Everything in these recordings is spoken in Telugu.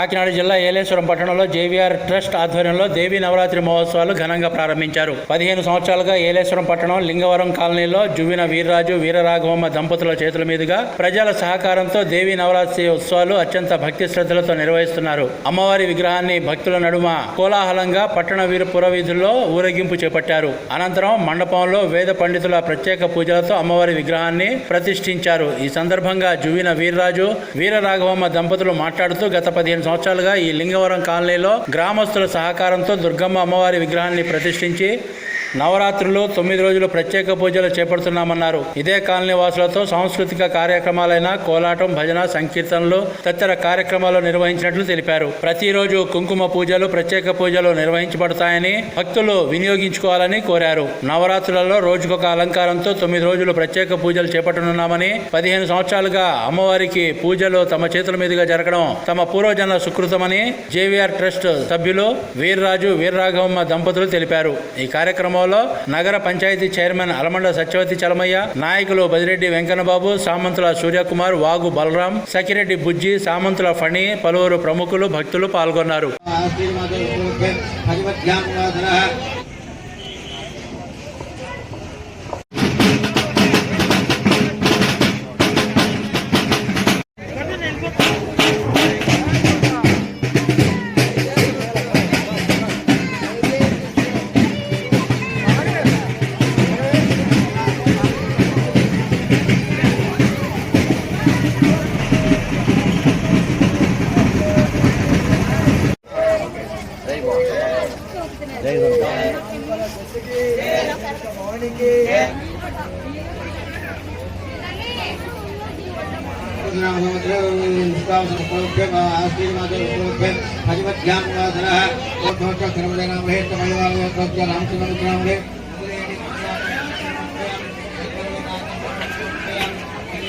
కాకినాడ జిల్లా ఏలేశ్వరం పట్టణంలో జేవీఆర్ ట్రస్ట్ ఆధ్వర్యంలో దేవీ నవరాత్రి మహోత్సవాలు ఘనంగా ప్రారంభించారు. పదిహేను సంవత్సరాలుగా ఏలేశ్వరం పట్టణం లింగవరం కాలనీలో జువిన వీర్రాజు వీరరాఘవమ్మ దంపతుల చేతుల మీదుగా ప్రజల సహకారంతో దేవీ నవరాత్రి ఉత్సవాలు అత్యంత భక్తి శ్రద్ధలతో నిర్వహిస్తున్నారు. అమ్మవారి విగ్రహాన్ని భక్తుల నడుమ కోలాహలంగా పట్టణ వీర పురవీధుల్లో ఊరేగింపు చేపట్టారు. అనంతరం మండపంలో వేద పండితుల ప్రత్యేక పూజలతో అమ్మవారి విగ్రహాన్ని ప్రతిష్ఠించారు. ఈ సందర్భంగా జువిన వీర్రాజు వీరరాఘవమ్మ దంపతులు మాట్లాడుతూ గత పదిహేను సంవత్సరాలుగా ఈ లింగవరం కాలనీలో గ్రామస్తుల సహకారంతో దుర్గమ్మ అమ్మవారి విగ్రహాన్ని ప్రతిష్ఠించి నవరాత్రులు తొమ్మిది రోజులు ప్రత్యేక పూజలు చేపడుతున్నామన్నారు. ఇదే కాలనీ వాసులతో సాంస్కృతిక కార్యక్రమాలైన కోలాటం భజన సంకీర్తనలు తదితర కార్యక్రమాలు నిర్వహించినట్లు తెలిపారు. ప్రతిరోజు కుంకుమ పూజలు ప్రత్యేక పూజలు నిర్వహించబడతాయని భక్తులు వినియోగించుకోవాలని కోరారు. నవరాత్రులలో రోజుకొక అలంకారంతో తొమ్మిది రోజులు ప్రత్యేక పూజలు చేపట్టనున్నామని పదిహేను సంవత్సరాలుగా అమ్మవారికి పూజలు తమ చేతుల మీదుగా జరగడం తమ పూర్వజన్మ సుకృతమని జేవీఆర్ ట్రస్ట్ సభ్యులు వీర్రాజు వీర్రాఘవమ్మ దంపతులు తెలిపారు. ఈ కార్యక్రమంలో నగర పంచాయతీ చైర్మన్ అలమండ సత్యవతి చలమయ్య నాయకులు బదిరెడ్డి వెంకన్నబాబు సామంతుల సూర్యకుమార్ వాగు బలరాం సఖిరెడ్డి బుజ్జి సామంతుల ఫణి పలువురు ప్రముఖులు భక్తులు పాల్గొన్నారు.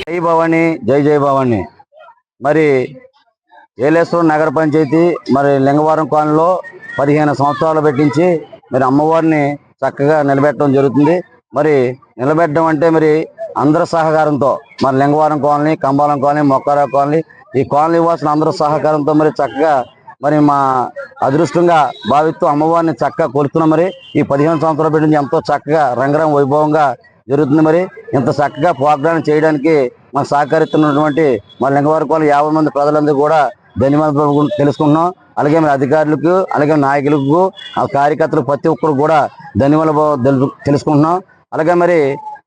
జై భవాని జై జై భవాని. మరి ఏలేశ్వరం నగర పంచాయతీ మరి లింగవరం కాలనీలో పదిహేను సంవత్సరాలు పెట్టించి మరి అమ్మవారిని చక్కగా నిలబెట్టడం జరుగుతుంది. మరి నిలబెట్టడం అంటే మరి అందరి సహకారంతో మరి Lingavaram colony Kambalam colony Mokkara colony ఈ కాలనీ వాసులు అందరూ సహకారంతో మరి చక్కగా మరి మా అదృష్టంగా భావిస్తూ అమ్మవారిని చక్కగా కొలుస్తున్నాం మరి. ఈ పదిహేను సంవత్సరాలు పెట్టింది ఎంతో చక్కగా రంగరం వైభవంగా జరుగుతుంది మరి. ఇంత చక్కగా ప్రోగ్రాం చేయడానికి మాకు సహకరిస్తున్నటువంటి మా లింగవరకోల యాభై మంది ప్రజలందరూ కూడా ధన్యవాదాలు తెలుసుకుంటున్నాం అలాగే మరి అధికారులకు అలాగే నాయకులకు ఆ కార్యకర్తలు ప్రతి ఒక్కరు కూడా ధన్యవాదాలు తెలుసుకుంటున్నాం. అలాగే మరి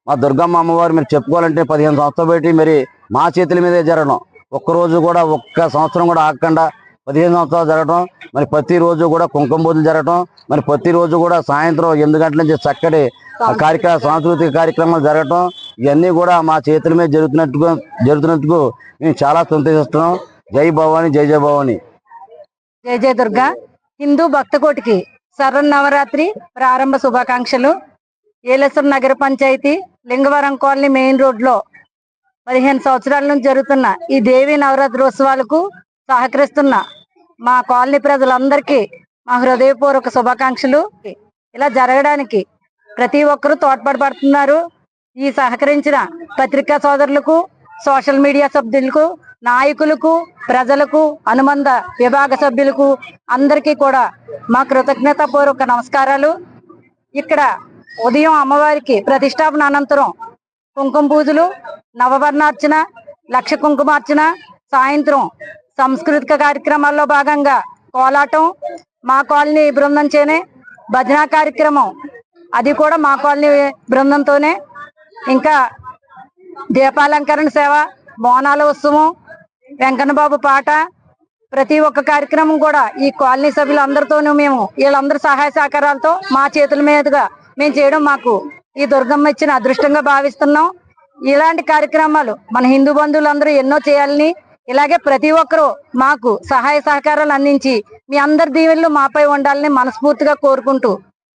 మా దుర్గమ్మ అమ్మవారు మీరు చెప్పుకోవాలంటే పదిహేను సంవత్సరాలు పెట్టి మరి మా చేతుల మీదే జరగడం. ఒక్కరోజు కూడా ఒక్క సంవత్సరం కూడా ఆగకుండా పదిహేను సంవత్సరాలు జరగడం. మరి ప్రతిరోజు కూడా కుంకుమ పూజలు జరగడం. మరి ప్రతిరోజు కూడా సాయంత్రం ఎనిమిది గంటల నుంచి చక్కటి కార్యక్రమ సాంస్కృతిక కార్యక్రమాలు జరగటం. ఇవన్నీ కూడా మా చేతుల మీద జరుగుతున్నట్టుగా జరుగుతున్నట్టుకు మేము చాలా సంతోషిస్తున్నాం. జై భవాని జై జై భవాని. జయ జయ దుర్గా. హిందూ భక్తకోటికి శరన్నవరాత్రి ప్రారంభ శుభాకాంక్షలు. ఏలేశ్వరం నగర పంచాయతీ లింగవరం కాలనీ మెయిన్ రోడ్లో పదిహేను సంవత్సరాల నుంచి జరుగుతున్న ఈ దేవి నవరాత్రి ఉత్సవాలకు సహకరిస్తున్న మా కాలనీ ప్రజలందరికీ మా హృదయపూర్వక శుభాకాంక్షలు. ఇలా జరగడానికి ప్రతి ఒక్కరూ తోడ్పడబడుతున్నారు. ఈ సహకరించిన పత్రికా సోదరులకు సోషల్ మీడియా సభ్యులకు నాయకులకు ప్రజలకు అనుబంధ విభాగ సభ్యులకు అందరికీ కూడా మా కృతజ్ఞతాపూర్వక నమస్కారాలు. ఇక్కడ ఉదయం అమ్మవారికి ప్రతిష్టాపన అనంతరం కుంకుమ పూజలు నవవర్ణార్చన లక్ష కుంకుమార్చన సాయంత్రం సాంస్కృతిక కార్యక్రమాల్లో భాగంగా కోలాటం మా కాలనీ బృందంచేనే భజన కార్యక్రమం. అది కూడా మా కాలనీ బృందంతోనే. ఇంకా దీపాలంకరణ సేవ మోనాల ఉత్సవం వెంకన్నబాబు పాట ప్రతి ఒక్క కార్యక్రమం కూడా ఈ కాలనీ సభ్యులందరితోనూ మేము వీళ్ళందరి సహాయ సహకారాలతో మా చేతుల మీదుగా మేము చేయడం మాకు ఈ దుర్గమ్మ ఇచ్చిన అదృష్టంగా భావిస్తున్నాం. ఇలాంటి కార్యక్రమాలు మన హిందూ బంధువులందరూ ఎన్నో చేయాలని ఇలాగే ప్రతి ఒక్కరూ మాకు సహాయ సహకారాలు అందించి మీ అందరి దీవెనలు మాపై ఉండాలని మనస్ఫూర్తిగా కోరుకుంటూ